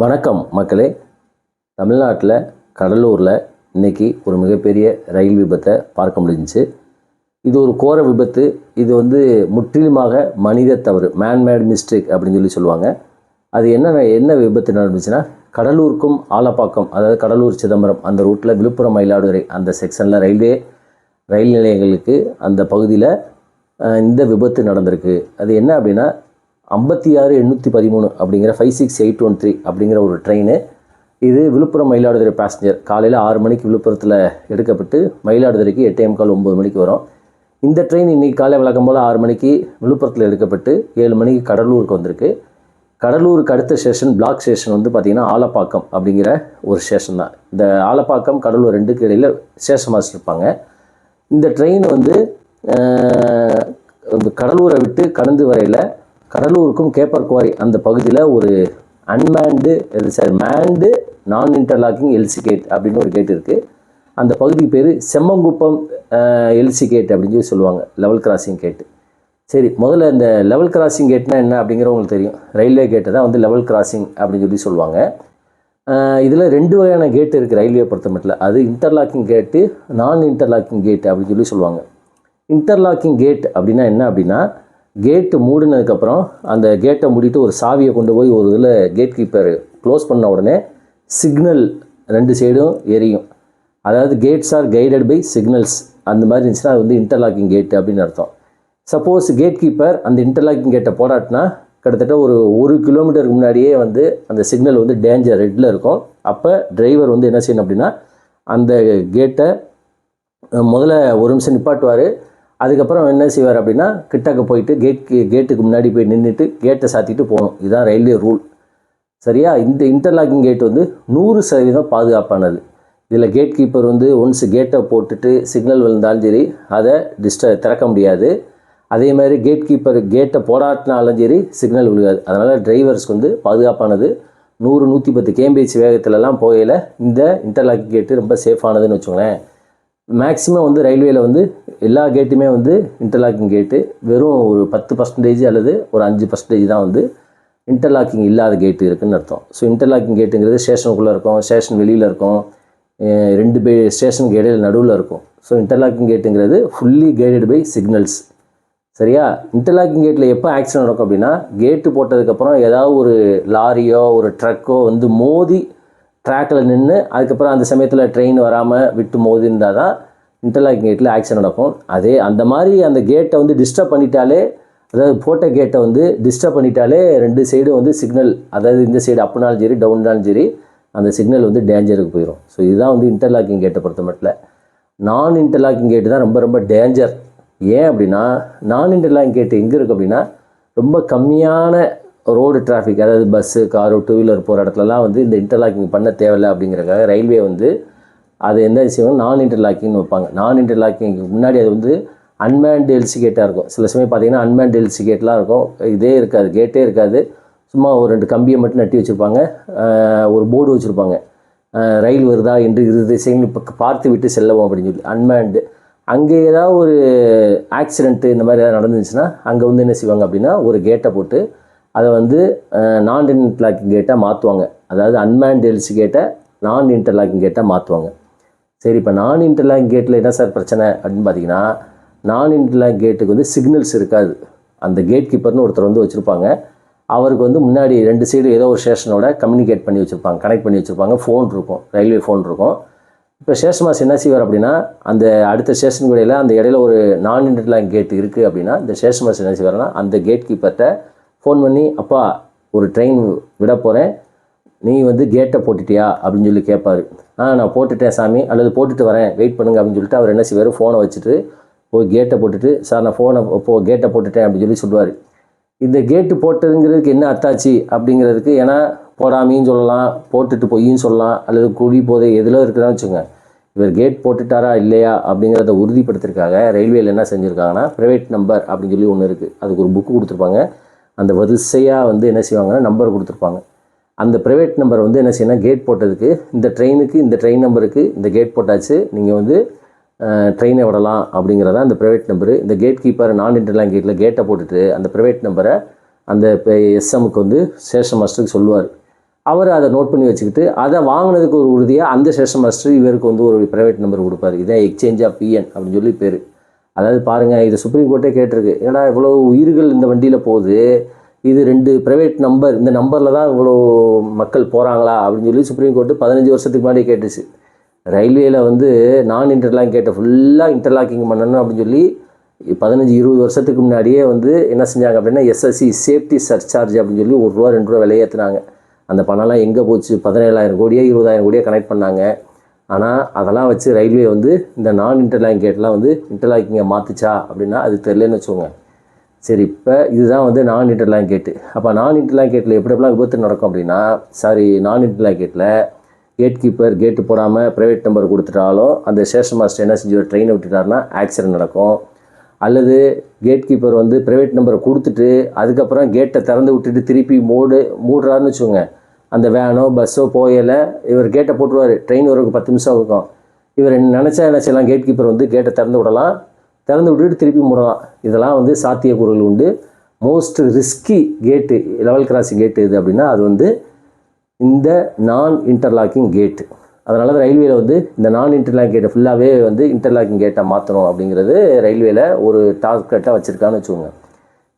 வணக்கம் மக்களே. தமிழ்நாட்டில் கடலூரில் இன்னைக்கு ஒரு மிகப்பெரிய ரயில் விபத்தை பார்க்க முடிஞ்சிச்சு. இது ஒரு கோர விபத்து. இது வந்து முற்றிலுமாக மனித தவறு மேன்மேட் மிஸ்டேக் அப்படின்னு சொல்லி சொல்லுவாங்க. அது என்ன என்ன விபத்து நடந்துச்சுன்னா கடலூருக்கும் ஆலப்பாக்கம் அதாவது கடலூர் சிதம்பரம் அந்த ரூட்டில் விழுப்புரம் மயிலாடுதுறை அந்த செக்ஷனில் ரயில்வே ரயில் நிலையங்களுக்கு அந்த பகுதியில் இந்த விபத்து நடந்திருக்கு. அது என்ன அப்படின்னா ஐம்பத்தி ஆறு எண்ணூற்றி பதிமூணு அப்படிங்கிற five six eight one three அப்படிங்கிற ஒரு ட்ரெயின் இது விழுப்புரம் மயிலாடுதுறை பேசஞ்சர் காலையில் ஆறு மணிக்கு விழுப்புரத்தில் எடுக்கப்பட்டு மயிலாடுதுறைக்கு எட்டே கால் ஒம்பது மணிக்கு வரும். இந்த ட்ரெயின் இன்றைக்கி காலை வழக்கம் போல் ஆறு மணிக்கு விழுப்புரத்தில் எடுக்கப்பட்டு ஏழு மணிக்கு கடலூருக்கு வந்திருக்கு. கடலூருக்கு அடுத்த ஸ்டேஷன் பிளாக் ஸ்டேஷன் வந்து பார்த்திங்கன்னா ஆலப்பாக்கம் அப்படிங்கிற ஒரு ஸ்டேஷன் தான். இந்த ஆலப்பாக்கம் கடலூர் ரெண்டுக்கு இடையில் ஸ்டேஷன் வச்சுருப்பாங்க இந்த ட்ரெயின் வந்து இந்த கடலூரை விட்டு கடந்து வரையில் கடலூருக்கும் கேப்பர் குவாரி அந்த பகுதியில் ஒரு அன்மேண்டு சார் மேண்டு நான் இன்டர்லாக்கிங் எல்சி கேட் அப்படின்னு ஒரு கேட் இருக்குது அந்த பகுதிக்கு பேர் செம்மங்குப்பம் எல்சி கேட் அப்படின்னு சொல்லி சொல்லுவாங்க லெவல் கிராசிங் கேட்டு சரி முதல்ல இந்த லெவல் கிராசிங் கேட்னா என்ன அப்படிங்கிற உங்களுக்கு தெரியும். ரயில்வே கேட்டை தான் வந்து லெவல் கிராசிங் அப்படின்னு சொல்லி சொல்லுவாங்க. இதில் ரெண்டு வகையான கேட் இருக்குது ரயில்வே பொறுத்த மட்டும் அது இன்டர்லாக்கிங் கேட்டு நான் இன்டர்லாக்கிங் கேட் அப்படின்னு சொல்லி சொல்லுவாங்க. இன்டர்லாக்கிங் கேட் அப்படின்னா என்ன அப்படின்னா கேட்டு மூடினதுக்கப்புறம் அந்த கேட்டை மூடிட்டு ஒரு சாவியை கொண்டு போய் ஒரு இதில் கேட் கீப்பர் க்ளோஸ் பண்ண உடனே சிக்னல் ரெண்டு சைடும் எரியும். அதாவது gates are guided by signals அந்த மாதிரி இருந்துச்சுன்னா அது வந்து இன்டர்லாக்கிங் கேட்டு அப்படின்னு அர்த்தம். சப்போஸ் கேட் கீப்பர் அந்த இன்டர்லாக்கிங் கேட்டை போடாட்டினா கிட்டத்தட்ட ஒரு ஒரு கிலோமீட்டருக்கு முன்னாடியே வந்து அந்த சிக்னல் வந்து டேஞ்சர் ரெட்டில் இருக்கும். அப்போ டிரைவர் வந்து என்ன செய்யணும் அப்படின்னா அந்த கேட்டை முதல்ல ஒரு நிமிஷம் நிப்பாட்டுவார். அதுக்கப்புறம் என்ன செய்வார் அப்படின்னா கிட்டக்க போயிட்டு கேட் கேட்டுக்கு முன்னாடி போய் நின்றுட்டு கேட்டை சாத்திட்டு போகணும். இதுதான் ரயில்வே ரூல் சரியா? இந்த இன்டர்லாக்கிங் கேட் வந்து நூறு சதவீதம் பாதுகாப்பானது. இதில் கேட் கீப்பர் வந்து ஒன்ஸ் கேட்டை போட்டுட்டு சிக்னல் விழுந்தாலும் சரி அதை டிஸ்ட திறக்க முடியாது. அதே மாதிரி கேட் கீப்பர் கேட்டை போடாட்டினாலும் சரி சிக்னல் விழுகாது. அதனால் டிரைவர்ஸ்க்கு வந்து பாதுகாப்பானது. நூறு நூற்றி பத்து கேம்பிஹெச் வேகத்துலலாம் போகையில் இந்த இன்டர்லாக்கிங் கேட்டு ரொம்ப சேஃபானதுன்னு வச்சுக்கோங்களேன். மேக்ஸிமம் வந்து ரயில்வேல வந்து எல்லா கேட்டுமே வந்து இன்டர்லாக்கிங் கேட்டு வெறும் ஒரு பத்து பர்சன்டேஜ் அல்லது ஒரு அஞ்சு பர்சன்டேஜ் தான் வந்து இன்டர்லாக்கிங் இல்லாத கேட்டு இருக்குன்னு அர்த்தம். ஸோ இன்டர்லாக்கிங் கேட்டுங்கிறது ஸ்டேஷனுக்குள்ளே இருக்கும் ஸ்டேஷன் வெளியில் இருக்கும். ரெண்டு பே ஸ்டேஷனுக்கு இடையில நடுவில் இருக்கும். ஸோ இன்டர்லாக்கிங் கேட்டுங்கிறது ஃபுல்லி கைடட் பை சிக்னல்ஸ் சரியா? இன்டர்லாக்கிங் கேட்டில் எப்போ ஆக்சிடென்ட் நடக்கும் அப்படின்னா கேட்டு போட்டதுக்கப்புறம் ஏதாவது ஒரு லாரியோ ஒரு ட்ரக்கோ வந்து மோதி ட்ராக்கில் நின்று அதுக்கப்புறம் அந்த சமயத்தில் ட்ரெயின் வராமல் விட்டு மோதி இருந்தால் தான் இன்டர்லாக் கேட்டில் ஆக்சிடென்ட் நடக்கும். அதே அந்த மாதிரி அந்த கேட்டை வந்து டிஸ்டர்ப் பண்ணிட்டாலே அதாவது போட்ட கேட்டை வந்து டிஸ்டர்ப் பண்ணிட்டாலே ரெண்டு சைடும் வந்து சிக்னல் அதாவது இந்த சைடு அப்புனாலும் சரி டவுன்னாலும் சரி அந்த சிக்னல் வந்து டேஞ்சருக்கு போயிடும் ஸோ இதுதான் வந்து இன்டர்லாக்கிங் கேட்டை பொறுத்த மட்டும் நான் இன்டர்லாக்கிங் கேட்டு தான் ரொம்ப ரொம்ப டேஞ்சர் ஏன் அப்படின்னா நான் இன்டர்லாக்கிங் கேட்டு எங்கே இருக்குது அப்படின்னா ரொம்ப கம்மியான ரோடு டிராஃபிக் அதாவது பஸ்ஸு காரு டூ வீலர் போகிற இடத்துலலாம் வந்து இந்த இன்டர்லாக்கிங் பண்ண தேவையில்லை அப்படிங்கிறக்காக ரயில்வே வந்து அது எந்த விஷயம் நான் இன்டர்லாக்கிங்னு வைப்பாங்க. நான் இன்டர்லாக்கிங் முன்னாடி அது வந்து அன்மேண்ட் எல்சி கேட்டாக இருக்கும். சில சமயம் பார்த்தீங்கன்னா அன்மேண்ட் எல்சி கேட்லாம் இருக்கும். இதே இருக்காது கேட்டே இருக்காது. சும்மா ஒரு ரெண்டு கம்பியை மட்டும் நட்டி வச்சுருப்பாங்க. ஒரு போர்டு வச்சுருப்பாங்க. ரயில் வருதா என்று இரு திசைகள் இப்போ பார்த்து விட்டு செல்லவும் அப்படின்னு சொல்லி அன்மேண்டு அங்கே ஏதாவது ஒரு ஆக்சிடெண்ட்டு இந்த மாதிரி ஏதாவது நடந்துச்சுன்னா அங்கே வந்து என்ன செய்வாங்க அப்படின்னா ஒரு கேட்டை போட்டு அதை வந்து நான் இன்டர்லாக்கிங் கேட்டாக மாற்றுவாங்க அதாவது அன்மேன் டெல்ஸ் கேட்டை நான் இன்டர்லாக்கிங் கேட்டாக மாற்றுவாங்க சரி இப்போ நான் இன்டர்லாக் கேட்டில் என்ன சார் பிரச்சனை அப்படின்னு பார்த்தீங்கன்னா நான் இன்டர்லாக் கேட்டுக்கு வந்து சிக்னல்ஸ் இருக்காது. அந்த கேட் கீப்பர்னு ஒருத்தர் வந்து வச்சுருப்பாங்க. அவருக்கு வந்து முன்னாடி ரெண்டு சைடு ஏதோ ஒரு ஸ்டேஷனோட கம்யூனிகேட் பண்ணி வச்சுருப்பாங்க கனெக்ட் பண்ணி வச்சுருப்பாங்க. ஃபோன் இருக்கும் ரயில்வே ஃபோன் இருக்கும். இப்போ ஸ்டேஷன் மாஸ் என்ன செய்வார் அப்படின்னா அந்த அடுத்த ஸ்டேஷனுக்கு இடையில அந்த இடையில ஒரு நான் இன்டர்லாக் கேட் இருக்குது அப்படின்னா இந்த ஸ்டேஷன் மாஸ் என்ன செய்வார்னா அந்த கேட் கீப்பர்கிட்ட ஃபோன் பண்ணி அப்பா ஒரு ட்ரெயின் விட போகிறேன் நீ வந்து கேட்டை போட்டுட்டியா? அப்படின்னு சொல்லி கேட்பாரு ஆ நான் போட்டுட்டேன் சாமி. அல்லது போட்டுட்டு வரேன். வெயிட் பண்ணுங்க. அப்படின்னு சொல்லிட்டு அவர் என்ன செய்வார்? ஃபோனை வச்சுட்டு போய் கேட்டை போட்டுட்டு சார் நான் ஃபோனை போ கேட்டை போட்டுட்டேன். அப்படின்னு சொல்லி சொல்லுவார். இந்த கேட்டு போட்டதுங்கிறதுக்கு என்ன அத்தாச்சு அப்படிங்கிறதுக்கு ஏன்னா போடாமையும் சொல்லலாம் போட்டுட்டு பொய்யும் சொல்லலாம் அல்லது குழி போதை எதில் இருக்குதான்னு வச்சுங்க இவர் கேட் போட்டுட்டாரா இல்லையா? அப்படிங்கிறத உறுதிப்படுத்துறதுக்காக ரயில்வேல என்ன செஞ்சுருக்காங்கன்னா ப்ரைவேட் நம்பர் அப்படின்னு சொல்லி ஒன்று இருக்குது அதுக்கு ஒரு புக்கு கொடுத்துருப்பாங்க. அந்த வரிசையாக வந்து என்ன செய்வாங்கன்னா நம்பர் கொடுத்துருப்பாங்க. அந்த ப்ரைவேட் நம்பர் வந்து என்ன செய்யணும் கேட் போட்டதுக்கு இந்த ட்ரெயினுக்கு இந்த ட்ரெயின் நம்பருக்கு இந்த கேட் போட்டாச்சு நீங்கள் வந்து ட்ரெயினை விடலாம் அப்படிங்கிறத அந்த ப்ரைவேட் நம்பரு இந்த கேட் கீப்பர் நான் இன்டர்லாங் கேட்டில் கேட்டை போட்டுட்டு அந்த ப்ரைவேட் நம்பரை அந்த இப்போ எஸ்எம்முக்கு வந்து ஸ்டேஷன் மாஸ்டருக்கு சொல்லுவார். அவர் அதை நோட் பண்ணி வச்சுக்கிட்டு அதை வாங்கினதுக்கு ஒரு உறுதியாக அந்த ஸ்டேஷன் மாஸ்டர் இவருக்கு வந்து ஒரு ப்ரைவேட் நம்பர் கொடுப்பார். இதான் எக்ஸ்சேஞ்ச் ஆஃப் பிஎன் அப்படின்னு சொல்லி பேர். அதாவது பாருங்கள் இது சுப்ரீம் கோர்ட்டே கேட்டிருக்கு. ஏன்னா இவ்வளோ உயிர்கள் இந்த வண்டியில் போகுது? இது ரெண்டு ப்ரைவேட் நம்பர் இந்த நம்பரில் தான் இவ்வளோ மக்கள் போகிறாங்களா அப்படின்னு சொல்லி சுப்ரீம் கோர்ட்டு பதினஞ்சு வருஷத்துக்கு முன்னாடி கேட்டுச்சு. ரயில்வேயில் வந்து நான் இன்டர்லாக் கேட்ட ஃபுல்லாக இன்டர்லாக்கிங் பண்ணணும் அப்படின்னு சொல்லி பதினஞ்சு இருபது வருஷத்துக்கு முன்னாடியே வந்து என்ன செஞ்சாங்க அப்படின்னா எஸ்எஸ்சி சேஃப்டி சர்சார்ஜ் அப்படின்னு சொல்லி ஒரு ரூபா ரெண்டு ரூபா விலையேற்றினாங்க அந்த பணம்லாம் எங்கே போச்சு? பதினேழாயிரம் கோடியே இருபதாயிரம் கோடியே கனெக்ட் பண்ணாங்க. ஆனால் அதெல்லாம் வச்சு ரயில்வே வந்து இந்த நான் இன்டர்லாக் கேட்லாம் வந்து இன்டர்லாக்கிங்கை மாற்றுச்சா அப்படின்னா அது தெரிலன்னு வச்சுக்கோங்க. சரி இப்போ இதுதான் வந்து நான் இன்டர்லாக் கேட்டு அப்போ நான் இன்டர்லாக் கேட்டில் எப்படி எப்படிலாம் விபத்து நடக்கும் அப்படின்னா சாரி நான் இன்டர்லாக் கேட்டில் கேட் கீப்பர் கேட்டு போடாமல் ப்ரைவேட் நம்பர் கொடுத்துட்டாலும் அந்த ஸ்டேஷன் மாஸ்டர் என்ன செஞ்சு ட்ரெயினை விட்டுட்டாருன்னா ஆக்சிடென்ட் நடக்கும். அல்லது கேட் கீப்பர் வந்து ப்ரைவேட் நம்பரை கொடுத்துட்டு அதுக்கப்புறம் கேட்டை திறந்து விட்டுட்டு திருப்பி மூடு மூடுறாருன்னு வச்சுக்கோங்க. அந்த வேனோ பஸ்ஸோ போயலை. இவர் கேட்டை போட்டுருவார். ட்ரெயின் வரக்கு பத்து நிமிஷம் இருக்கும் இவர் நினச்சா என்ன செய்யலாம்? கேட் கீப்பர் வந்து கேட்டை திறந்து விடலாம். திறந்து விட்டுட்டு திருப்பி மூடலாம். இதெல்லாம் வந்து சாத்தியக்கூறுகள் உண்டு. Most risky gate level crossing gate இது அப்படின்னா அது வந்து இந்த நான் இன்டர்லாக்கிங் கேட்டு அதனால தான் ரயில்வேல வந்து இந்த நான் இன்டர்லாக் கேட்டை ஃபுல்லாகவே வந்து இன்டர்லாக்கிங் கேட்டை மாற்றணும் அப்படிங்கிறது ரயில்வேல ஒரு டார்கெட்டாக வச்சுருக்கான்னு வச்சுக்கோங்க.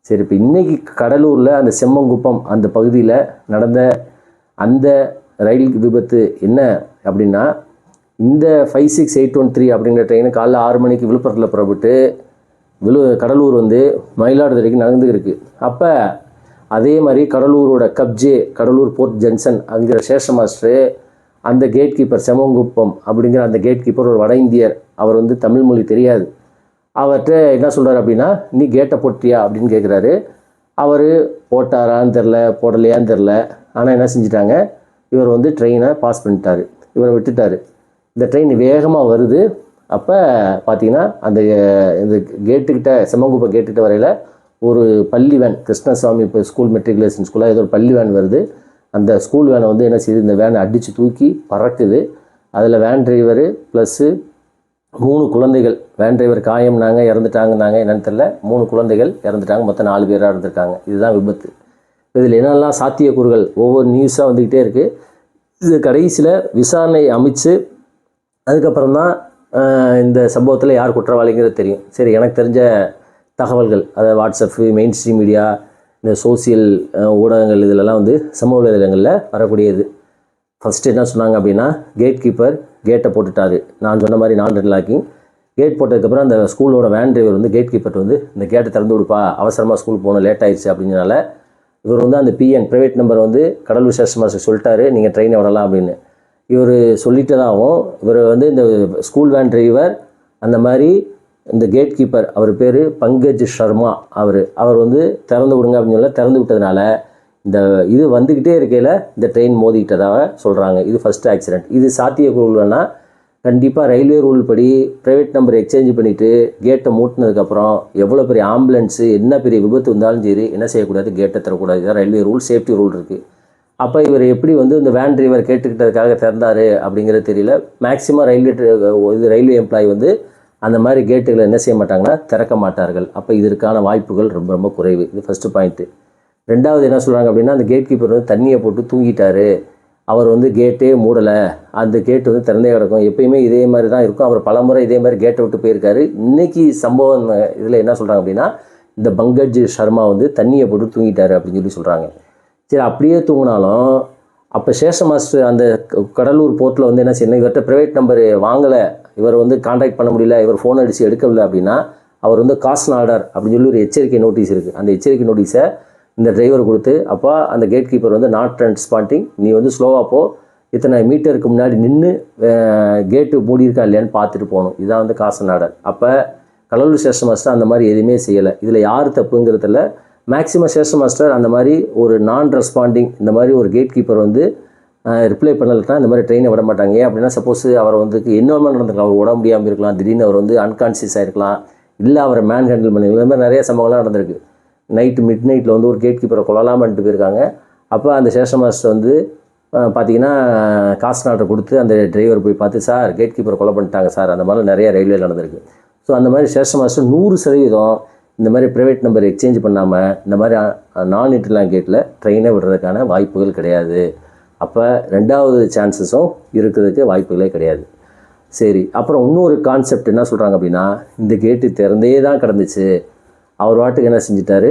சரி இப்போ இன்றைக்கி கடலூரில் அந்த செம்மங்குப்பம் அந்த பகுதியில் நடந்த அந்த ரயில் விபத்து என்ன அப்படின்னா இந்த five six eight one three அப்படிங்கிற ட்ரெயினை காலைல ஆறு மணிக்கு விழுப்புரத்தில் புறப்பட்டு விழு கடலூர் வந்து மயிலாடுதுறைக்கு நகர்ந்து இருக்குது அப்போ அதே மாதிரி கடலூரோட கப்ஜே கடலூர் போர்ட் ஜங்ஷன் அங்கிற சேஷ மாஸ்டரு அந்த கேட் கீப்பர் செமங்குப்பம் அப்படிங்கிற அந்த கேட் கீப்பர் ஒரு வட இந்தியர் அவர் வந்து தமிழ் மொழி தெரியாது. அவர்கிட்ட என்ன சொல்கிறார் அப்படின்னா நீ கேட்டை போட்டியா? அப்படின்னு கேட்குறாரு அவர் போட்டாரான்னு தெரில போடலையான்னு தெரில ஆனால் என்ன செஞ்சிட்டாங்க? இவர் வந்து ட்ரெயினை பாஸ் பண்ணிட்டார். இவரை விட்டுட்டார். இந்த ட்ரெயின் வேகமாக வருது. அப்போ பார்த்தீங்கன்னா அந்த இந்த கேட்டுக்கிட்ட செம்மங்குப்பம் கேட்டுக்கிட்ட வரையில் ஒரு பள்ளி வேன் கிருஷ்ணசாமி இப்போ ஸ்கூல் மெட்ரிகுலேஷன் ஸ்கூலாக ஏதோ ஒரு பள்ளி வேன் வருது. அந்த ஸ்கூல் வேனை வந்து என்ன செய்யுது இந்த வேனை அடித்து தூக்கி பறக்குது. அதில் வேன் டிரைவரு ப்ளஸ்ஸு மூணு குழந்தைகள். வேன் டிரைவர் காயம்னாங்க இறந்துட்டாங்கன்னாங்க என்னென்னு தெரில மூணு குழந்தைகள் இறந்துட்டாங்க. மொத்தம் நாலு பேராக இருந்திருக்காங்க. இதுதான் விபத்து. இதில் என்னெல்லாம் சாத்தியக்கூறுகள்? ஒவ்வொரு நியூஸாக வந்துக்கிட்டே இருக்குது இது கடைசியில் விசாரணை அமைச்சு அதுக்கப்புறம் தான் இந்த சம்பவத்தில் யார் குற்றவாளிங்கிறது தெரியும். சரி எனக்கு தெரிஞ்ச தகவல்கள் அதாவது வாட்ஸ்அப்பு மெயின் ஸ்ட்ரீம் மீடியா இந்த சோசியல் ஊடகங்கள் இதிலெல்லாம் வந்து சமூக வலைதளங்களில் வரக்கூடியது. ஃபஸ்ட்டு என்ன சொன்னாங்க அப்படின்னா கேட் கீப்பர் கேட்டை போட்டுட்டார். நான் சொன்ன மாதிரி நான் லாக்கிங் கேட் போட்டதுக்கப்புறம் அந்த ஸ்கூலோட வேன் டிரைவர் வந்து கேட் கீப்பர் வந்து இந்த கேட்டை திறந்து கொடுப்பா அவசரமாக ஸ்கூல் போகணும் லேட் ஆயிடுச்சு அப்படிங்கிறனால இவர் வந்து அந்த பிஎன் ப்ரைவேட் நம்பர் வந்து கடலூர் ஸ்டேஷன் மாஸ்டர் சொல்லிட்டாரு. நீங்கள் ட்ரெயினை விடலாம் அப்படின்னு. இவர் சொல்லிட்டதாகவும் இவர் வந்து இந்த ஸ்கூல் வேன் டிரைவர் அந்த மாதிரி இந்த கேட் கீப்பர் அவர் பேர் பங்கஜ் சர்மா அவர். அவர் வந்து திறந்து விடுங்க அப்படின்னு சொல்ல திறந்து விட்டதுனால இந்த இது வந்துக்கிட்டே இருக்கையில் இந்த ட்ரெயின் மோதிக்கிட்டதாக சொல்கிறாங்க இது ஃபஸ்ட்டு ஆக்சிடென்ட் இது சாத்தியக்கூறுனா கண்டிப்பாக ரயில்வே ரூல் படி ப்ரைவேட் நம்பர் எக்ஸ்சேஞ்ச் பண்ணிவிட்டு கேட்டை மூட்டினதுக்கப்புறம் எவ்வளோ பெரிய ஆம்புலன்ஸு என்ன பெரிய விபத்து வந்தாலும் சரி என்ன செய்யக்கூடாது? கேட்டை தரக்கூடாது இதான் ரயில்வே ரூல் சேஃப்டி ரூல் இருக்குது அப்போ இவர் எப்படி வந்து இந்த வேன் டிரைவர் கேட்டுக்கிட்டதுக்காக திறந்தார் அப்படிங்கிறது தெரியல. மேக்ஸிமம் ரயில்வே இது ரயில்வே எம்ப்ளாயி வந்து அந்த மாதிரி கேட்டுகளை என்ன செய்ய மாட்டாங்கன்னா திறக்க மாட்டார்கள். அப்போ இதற்கான வாய்ப்புகள் ரொம்ப ரொம்ப குறைவு. இது ஃபஸ்ட்டு பாயிண்ட்டு ரெண்டாவது என்ன சொல்கிறாங்க அப்படின்னா அந்த கேட் கீப்பர் வந்து தண்ணியை போட்டு தூங்கிட்டாரு. அவர் வந்து கேட்டே மூடலை. அந்த கேட்டு வந்து திறந்தே கிடக்கும். எப்பயுமே இதே மாதிரி தான் இருக்கும். அவர் பலமுறை இதே மாதிரி கேட்டை விட்டு போயிருக்காரு. இன்றைக்கி சம்பவம் இதில் என்ன சொல்கிறாங்க அப்படின்னா இந்த பங்கஜ் சர்மா வந்து தண்ணியை போட்டு தூங்கிட்டார் அப்படின்னு சொல்லி சொல்கிறாங்க சரி அப்படியே தூங்கினாலும் அப்போ சேஷ மாஸ்டர் அந்த கடலூர் போர்ட்டில் வந்து என்ன செய்யணும்? இவர்கிட்ட ப்ரைவேட் நம்பர் வாங்கலை. இவர் வந்து காண்டாக்ட் பண்ண முடியல. இவர் ஃபோன் அடித்து எடுக்கவில்லை அப்படின்னா அவர் வந்து காசு ஆர்டர் அப்படின்னு சொல்லி ஒரு எச்சரிக்கை நோட்டீஸ் இருக்குது அந்த எச்சரிக்கை நோட்டீஸை இந்த டிரைவர் கொடுத்து அப்போ அந்த கேட் கீப்பர் வந்து நாட் ட்ரான்ஸ்பாண்டிங் நீ வந்து ஸ்லோவாக போ. இத்தனை மீட்டருக்கு முன்னாடி நின்று கேட்டு மூடியிருக்கா இல்லையான்னு பார்த்துட்டு போகணும். இதுதான் வந்து காசன் அப்போ கடலூர் சேஷ மாஸ்டர் அந்த மாதிரி எதுவுமே செய்யலை. இதில் யார் தப்புங்கிறதுல மேக்ஸிமம் சேஷ மாஸ்டர் அந்த மாதிரி ஒரு நான் ரெஸ்பாண்டிங் இந்த மாதிரி ஒரு கேட் கீப்பர் வந்து ரிப்ளை பண்ணலைன்னா இந்த மாதிரி ட்ரெயினை விட மாட்டாங்க. ஏன் அப்படின்னா சப்போஸ் அவர் வந்து என்னென்ன நடந்திருக்கலாம் அவர் உடம்பு முடியாமல் இருக்கலாம். திடீர்னு அவர் வந்து அன்கான்சியஸ் இருக்கலாம் இல்லை அவரை மேன் ஹேண்டில் பண்ணி இந்த மாதிரி நிறைய சம்பவங்கள்லாம் நடந்திருக்கு. நைட்டு மிட் நைட்டில் வந்து ஒரு கேட் கீப்பரை கொள்ளலாமன்ட்டு போயிருக்காங்க. அப்போ அந்த ஸ்டேஷன் மாஸ்டர் வந்து பார்த்தீங்கன்னா காசு ஆர்டர் கொடுத்து அந்த டிரைவர் போய் பார்த்து சார் கேட் கீப்பரை கொலை பண்ணிட்டாங்க சார். அந்த மாதிரி நிறைய ரயில்வே நடந்திருக்கு. ஸோ அந்த மாதிரி ஸ்டேஷன் மாஸ்டர் நூறு சதவீதம் இந்த மாதிரி ப்ரைவேட் நம்பர் எக்ஸ்சேஞ்ச் பண்ணாமல் இந்த மாதிரி நான் இன்டர்லாங் கேட்டில் ட்ரெயினை விடுறதுக்கான வாய்ப்புகள் கிடையாது. அப்போ ரெண்டாவது சான்சஸும் இருக்கிறதுக்கு வாய்ப்புகளே கிடையாது. சரி அப்புறம் இன்னொரு கான்செப்ட் என்ன சொல்கிறாங்க அப்படின்னா இந்த கேட்டு திறந்தே தான் கிடந்துச்சு. அவர் வாட்டுக்கு என்ன செஞ்சிட்டாரு?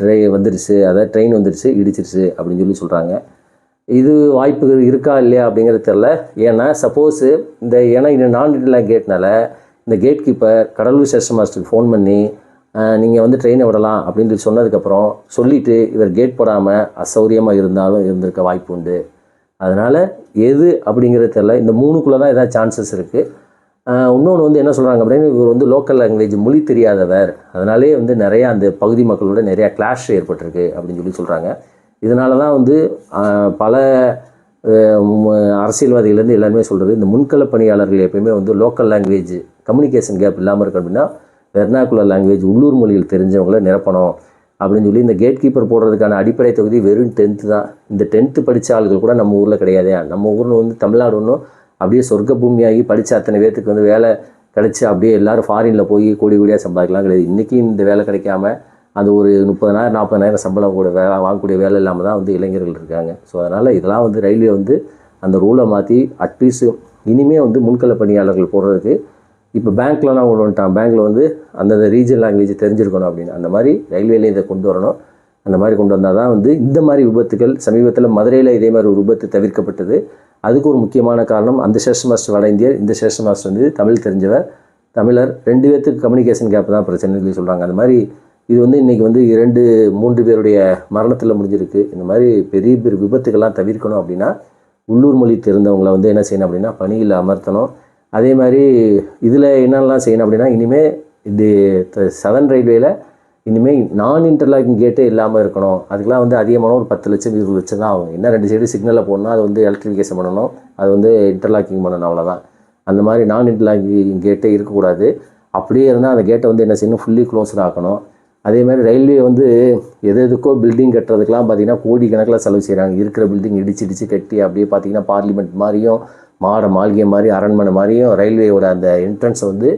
ட்ரை வந்துருச்சு. அதாவது ட்ரெயின் வந்துருச்சு. இடிச்சிருச்சு அப்படின்னு சொல்லி சொல்கிறாங்க இது வாய்ப்புகள் இருக்கா இல்லையா அப்படிங்கிறது தெரில ஏன்னா சப்போஸு இந்த ஏன்னா இது நான் இன்டர்லாக் கேட்னால இந்த கேட் கீப்பர் கடலூர் ஸ்டேஷன் மாஸ்டருக்கு ஃபோன் பண்ணி நீங்கள் வந்து ட்ரெயினை விடலாம் அப்படின்னு சொன்னதுக்கப்புறம் சொல்லிவிட்டு இவர் கேட் போடாமல் அசௌரியமாக இருந்தாலும் இருந்திருக்க வாய்ப்பு உண்டு. அதனால் எது அப்படிங்கிறது தெரில இந்த மூணுக்குள்ளே தான் ஏதாவது சான்சஸ் இருக்குது இன்னொன்று வந்து என்ன சொல்கிறாங்க அப்படின்னா இவர் வந்து லோக்கல் லாங்குவேஜ் மொழி தெரியாதவர். அதனாலே வந்து நிறையா அந்த பகுதி மக்களோட நிறையா கிளாஷ் ஏற்பட்டிருக்கு அப்படின்னு சொல்லி சொல்கிறாங்க இதனால தான் வந்து பல அரசியல்வாதிகள்லேருந்து எல்லாருமே சொல்கிறது இந்த முன்கள பணியாளர்கள் எப்பயுமே வந்து லோக்கல் லாங்குவேஜ் கம்யூனிகேஷன் கேப் இல்லாமல் இருக்கு அப்படின்னா வெர்னாக்குலர் லாங்குவேஜ் உள்ளூர் மொழியில் தெரிஞ்சவங்கள நிரப்பணும் அப்படின்னு சொல்லி இந்த கேட் கீப்பர் போடுறதுக்கான அடிப்படை தொகுதி வெறும் டென்த்து தான். இந்த டென்த்து படித்த ஆளுகள் கூட நம்ம ஊரில் கிடையாதே. நம்ம ஊரில் வந்து தமிழ்நாடு ஒன்றும் அப்படியே சொர்க்க பூமியாகி படித்த அத்தனை பேர்த்துக்கு வந்து வேலை கிடச்சி அப்படியே எல்லாரும் ஃபாரினில் போய் கோடி கோடியாக சம்பாதிக்கலாம். கிடையாது. இன்றைக்கி இந்த வேலை கிடைக்காம அந்த ஒரு முப்பதனாயிரம் நாற்பதனாயிரம் சம்பளம் கூட வேலை வாங்கக்கூடிய வேலை இல்லாமல் தான் வந்து இளைஞர்கள் இருக்காங்க. ஸோ அதனால் இதெல்லாம் வந்து ரயில்வே வந்து அந்த ரூலை மாற்றி அட்லீஸ்ட் இனிமே வந்து முன்கள பணியாளர்கள் போடுறதுக்கு இப்போ பேங்க்லலாம் கொண்டு வந்துட்டான் பேங்க்கில் வந்து அந்தந்த ரீஜன் லாங்குவேஜ் தெரிஞ்சிருக்கணும் அப்படின்னு. அந்த மாதிரி ரயில்வேலையும் இதை கொண்டு வரணும். அந்த மாதிரி கொண்டு வந்தால் தான் வந்து இந்த மாதிரி விபத்துகள் சமீபத்தில் மதுரையில் இதே மாதிரி ஒரு விபத்து தவிர்க்கப்பட்டது. அதுக்கு ஒரு முக்கியமான காரணம் அந்த ஸ்டேஷன் மாஸ்டர் வட இந்தியர் இந்த ஸ்டேஷன் மாஸ்டர் வந்து தமிழ் தெரிஞ்சவர். தமிழர் ரெண்டு பேர்த்துக்கு கம்யூனிகேஷன் கேப் தான் பிரச்சனைன்னு சொல்லி சொல்கிறாங்க அந்த மாதிரி இது வந்து இன்றைக்கி வந்து இரண்டு மூன்று பேருடைய மரணத்தில் முடிஞ்சிருக்கு. இந்த மாதிரி பெரிய பெரிய விபத்துக்கெல்லாம் தவிர்க்கணும் அப்படின்னா உள்ளூர் மொழி தெரிந்தவங்களை வந்து என்ன செய்யணும் அப்படின்னா பணியில் அமர்த்தணும். அதே மாதிரி இதில் என்னெல்லாம் செய்யணும் அப்படின்னா இனிமேல் இது சதன் ரயில்வேல இனிமேல் நான் இன்டர்லாக்கிங் கேட்டே இல்லாமல் இருக்கணும். அதுக்கெலாம் வந்து அதிகமான ஒரு பத்து லட்சம் இருபது லட்சம் தான் ஆகும். என்ன ரெண்டு சைடு சிக்னலில் போடணும் அது வந்து எலக்ட்ரிஃபிகேஷன் பண்ணணும். அது வந்து இன்டர்லாக்கிங் பண்ணணும் அவ்வளோதான் அந்த மாதிரி நான் இன்டர்லாக்கிங் கேட்டே இருக்கக்கூடாது. அப்படியே இருந்தால் அந்த கேட்டை வந்து என்ன செய்யணும்? ஃபுல்லி க்ளோஸ்ட் ஆக்கணும். அதே மாதிரி ரயில்வே வந்து எது எதுக்கோ பில்டிங் கட்டுறதுக்கெலாம் பார்த்திங்கன்னா கோடி கணக்கில் செலவு செய்கிறாங்க இருக்கிற பில்டிங் இடிச்சு இடிச்சு கட்டி அப்படியே பார்த்தீங்கன்னா பார்லிமெண்ட் மாதிரியும் மாட மாளிகை மாதிரி அரண்மனை மாதிரியும் ரயில்வேயோட அந்த என்ட்ரன்ஸை வந்து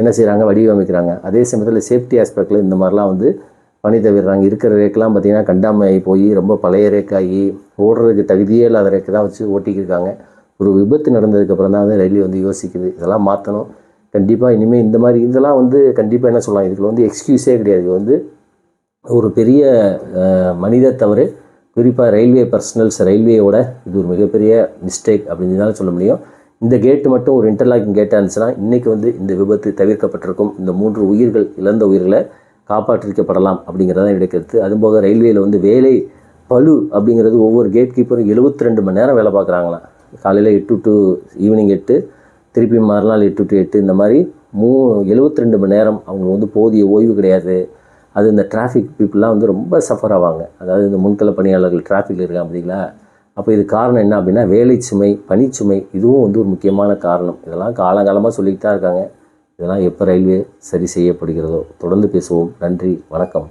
என்ன செய்கிறாங்க வடிவமைக்கிறாங்க. அதே சமயத்தில் சேஃப்டி ஆஸ்பெக்டில் இந்த மாதிரிலாம் வந்து பண்ணி தவிர்றாங்க. இருக்கிற ரேக்கெலாம் பார்த்திங்கன்னா கண்டாமை போய் ரொம்ப பழைய ரேக்காகி ஓடுறதுக்கு தகுதியே இல்லாத ரேக்கு தான் வச்சு ஓட்டிக்கிருக்காங்க. ஒரு விபத்து நடந்ததுக்கப்புறம் தான் வந்து ரயில்வே வந்து யோசிக்குது. இதெல்லாம் மாற்றணும் கண்டிப்பாக இனிமேல் இந்த மாதிரி இதெல்லாம் வந்து கண்டிப்பாக என்ன சொல்லலாம்? இதுக்கு வந்து எக்ஸ்கியூஸே கிடையாது. இது வந்து ஒரு பெரிய மனித தவறு. குறிப்பாக ரயில்வே பர்சனல்ஸ் ரயில்வேயோட இது ஒரு மிகப்பெரிய மிஸ்டேக் அப்படின்னு தான் சொல்ல முடியும். இந்த கேட்டு மட்டும் ஒரு இன்டர்லாக்கிங் கேட்டாக இருந்துச்சுன்னா இன்றைக்கி வந்து இந்த விபத்து தவிர்க்கப்பட்டிருக்கும். இந்த மூன்று உயிர்கள் இழந்த உயிர்களை காப்பாற்றிக்கப்படலாம் அப்படிங்கிறத என்னுடைய கருத்து. அதுபோக ரயில்வேயில் வந்து வேலை பளு அப்படிங்கிறது ஒவ்வொரு கேட் கீப்பரும் 72 ரெண்டு மணி நேரம் வேலை பார்க்குறாங்களாம் காலையில் எட்டு டு ஈவினிங் எட்டு திருப்பி மறுநாள் எட்டு டு எட்டு இந்த மாதிரி மூ 72 ரெண்டு மணி நேரம் அவங்களுக்கு வந்து போதிய ஓய்வு கிடையாது. அது இந்த டிராஃபிக் பீப்புளெலாம் வந்து ரொம்ப சஃபர் ஆவாங்க. அதாவது இந்த முன்கள பணியாளர்கள் டிராஃபிக்கில் இருக்காங்க பார்த்தீங்களா அப்போ இது காரணம் என்ன அப்படின்னா வேலை சுமை பணிச்சுமை இதுவும் வந்து ஒரு முக்கியமான காரணம். இதெல்லாம் காலங்காலமாக சொல்லிக்கிட்டு தான் இருக்காங்க. இதெல்லாம் எப்போ ரயில்வே சரி செய்யப்படுகிறதோ. தொடர்ந்து பேசுவோம். நன்றி. வணக்கம்.